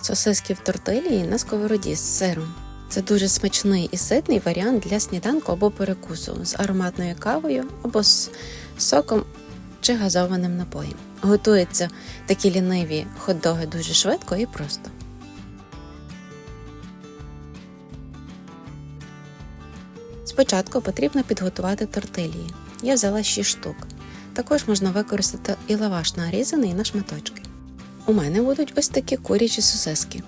Сосиски в тортилії на сковороді з сиром. Це дуже смачний і ситний варіант для сніданку або перекусу з ароматною кавою або з соком чи газованим напоєм. Готуються такі ліниві хот-доги дуже швидко і просто. Спочатку потрібно підготувати тортилії. Я взяла 6 штук. Також можна використати і лаваш нарізаний на шматочки. У мене будуть ось такі курячі сосиски.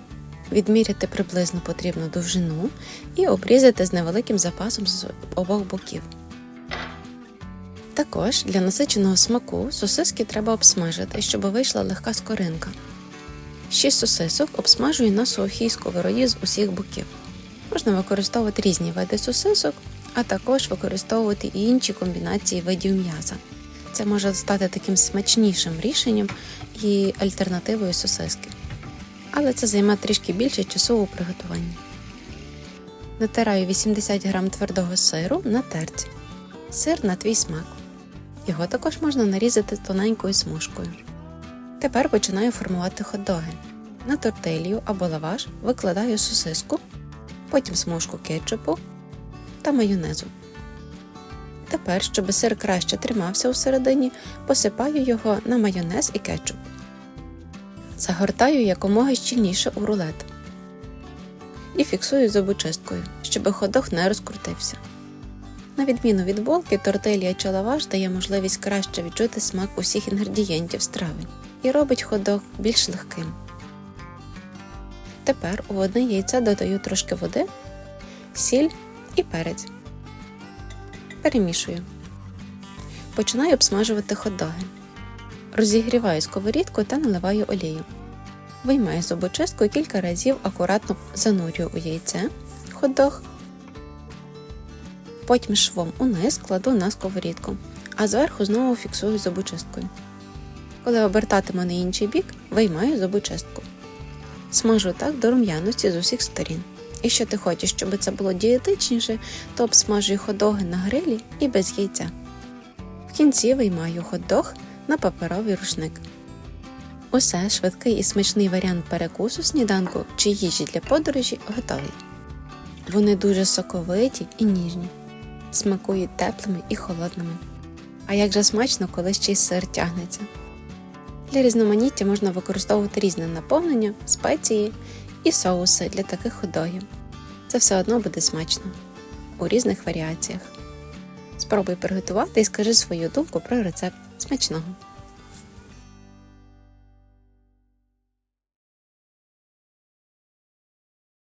Відміряти приблизно потрібну довжину і обрізати з невеликим запасом з обох боків. Також для насиченого смаку сосиски треба обсмажити, щоб вийшла легка скоринка. Шість сосисок обсмажую на сухій сковороді з усіх боків. Можна використовувати різні види сосисок, а також використовувати і інші комбінації видів м'яса. Це може стати таким смачнішим рішенням і альтернативою сосиски. Але це займе трішки більше часу у приготуванні. Натираю 80 г твердого сиру на терці. Сир на твій смак. Його також можна нарізати тоненькою смужкою. Тепер починаю формувати хот-доги. На тортилью або лаваш викладаю сосиску, потім смужку кетчупу та майонезу. Тепер, щоб сир краще тримався у середині, посипаю його на майонез і кетчуп. Загортаю якомога щільніше у рулет і фіксую зубочисткою, щоб ходох не розкрутився. На відміну від болки, тортилія чи лаваш дає можливість краще відчути смак усіх інгредієнтів страви і робить ходок більш легким. Тепер у одне яйце додаю трошки води, сіль і перець. Перемішую. Починаю обсмажувати хот-доги. Розігріваю сковорідку та наливаю олію. Виймаю зубочистку і кілька разів акуратно занурюю у яйце хот-дог. Потім швом униз кладу на сковорідку, а зверху знову фіксую зубочисткою. Коли обертатиму на інший бік, виймаю зубочистку. Смажу так до рум'яності з усіх сторін. Якщо ти хочеш, щоб це було дієтичніше, то обсмажую ходоги на грилі і без яйця. В кінці виймаю хот-дог на паперовий рушник. Усе швидкий і смачний варіант перекусу сніданку чи їжі для подорожі готовий. Вони дуже соковиті і ніжні, смакують теплими і холодними. А як же смачно, коли ще й сир тягнеться. Для різноманіття можна використовувати різне наповнення, спеції і соуси для таких ходогів. Це все одно буде смачно у різних варіаціях. Спробуй приготувати і скажи свою думку про рецепт смачного.